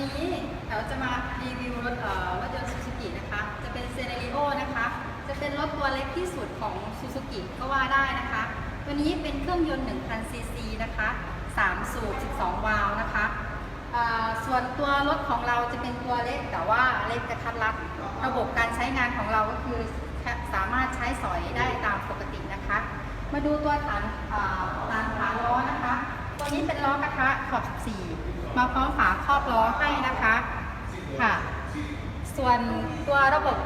นี้แถวจะมารีวิวรถเอ่อรถยนต์ซูซูกินะคะ จะเป็นเซเนริโอนะคะ จะเป็นรถตัวเล็กที่สุดของซูซูกิก็ว่าได้นะคะ ตัวนี้เป็นเครื่องยนต์1,000ซีซีนะคะ3สูบ12 วาล์วนะคะส่วนตัวรถของเราจะเป็นตัวเล็กแต่ว่าเล็กกระทัดรัดระบบการใช้งานของเราก็คือสามารถใช้สอยได้ตามปกตินะคะ มาดูตัวฐานอ่าฐานขาล้อนะคะ ตัวนี้เป็นล้อกระทะขอบ14มาพร้อมฝาครอบล้อให้นะคะค่ะ ส่วนตัวระบบ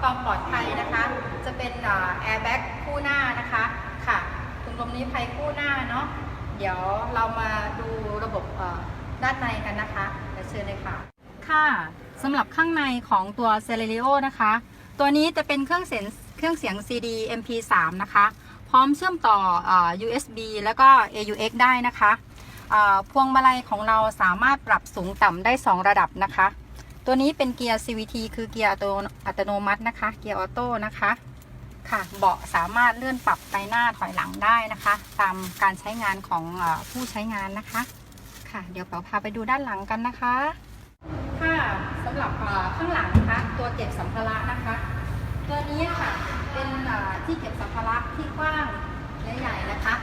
ความปลอดภัยนะคะ จะเป็นแอร์แบ็กคู่หน้านะคะค่ะถุงลมนิรภัยคู่หน้าเนาะเดี๋ยวเรามาดูระบบด้านในกันนะคะเดี๋ยวเชิญเลยค่ะ ค่ะสำหรับข้างในของตัว c e l e r i o นะคะ ตัวนี้จะเป็นเครื่องเสียงเครื่องเสียง CD MP3 นะคะ พร้อมเชื่อมต่ออ USB แล้วก็ AUX ได้นะคะเอ่อพวงมาลัยของเราสามารถปรับสูงต่ำได้ 2 ระดับนะคะ ตัวนี้เป็นเกียร์ CVT คือเกียร์อัตโนตโนมัตินะคะ เกียร์ออโต้นะคะค่ะเบาะสามารถเลื่อนปรับไปหน้าถอยหลังได้นะคะ ตามการใช้งานของอผู้ใช้งานนะคะ ค่ะ เดี๋ยวเป๋าพาไปดูด้านหลังกันนะคะ ค่ะสำหรับข้างหลังนะคะ ตัวเก็บสัมภาระนะคะ ตัวนี้ค่ะเป็นเอ่อที่เก็บสัมภาระที่กว้างและใหญ่นะคะ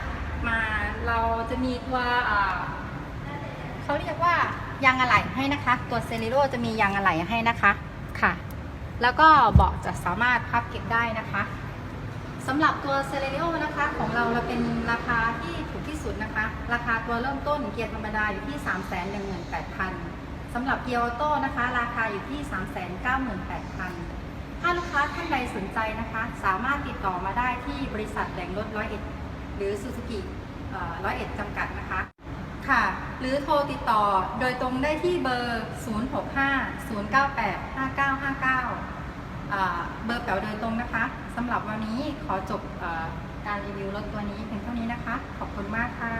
มาเราจะมีตัวเอ่อเขาเรียกว่ายางอะไหล่ให้นะคะ ตัวเซริโรจะมียางอะไหล่ให้นะคะค่ะ แล้วก็เบาะจะสามารถพับเก็บได้นะคะสำหรับตัวเซเลริโอนะคะ ของเราเราเป็นราคาที่ถูกที่สุดนะคะ ราคาตัวเริ่มต้นเกียร์ธรรมดาอยู่ที่ 3 1 8 0 0 0สำหรับเกียร์ออโต้นะคะ ราคาอยู่ที่ 398,000 ถ้าลูกค้าท่านใดสนใจนะคะ สามารถติดต่อมาได้ที่บริษัทแหล่งรถร้อยเอ็ดหรือซูซูกิร้อยเอ็ดจำกัดนะคะค่ะ หรือโทรติดต่อโดยตรงได้ที่เบอร์ 065 098 5959 เบอร์แป๋วโดยตรงนะคะสำหรับวันนี้ขอจบการรีวิวรถตัวนี้เพียงเท่านี้นะคะ ขอบคุณมากค่ะ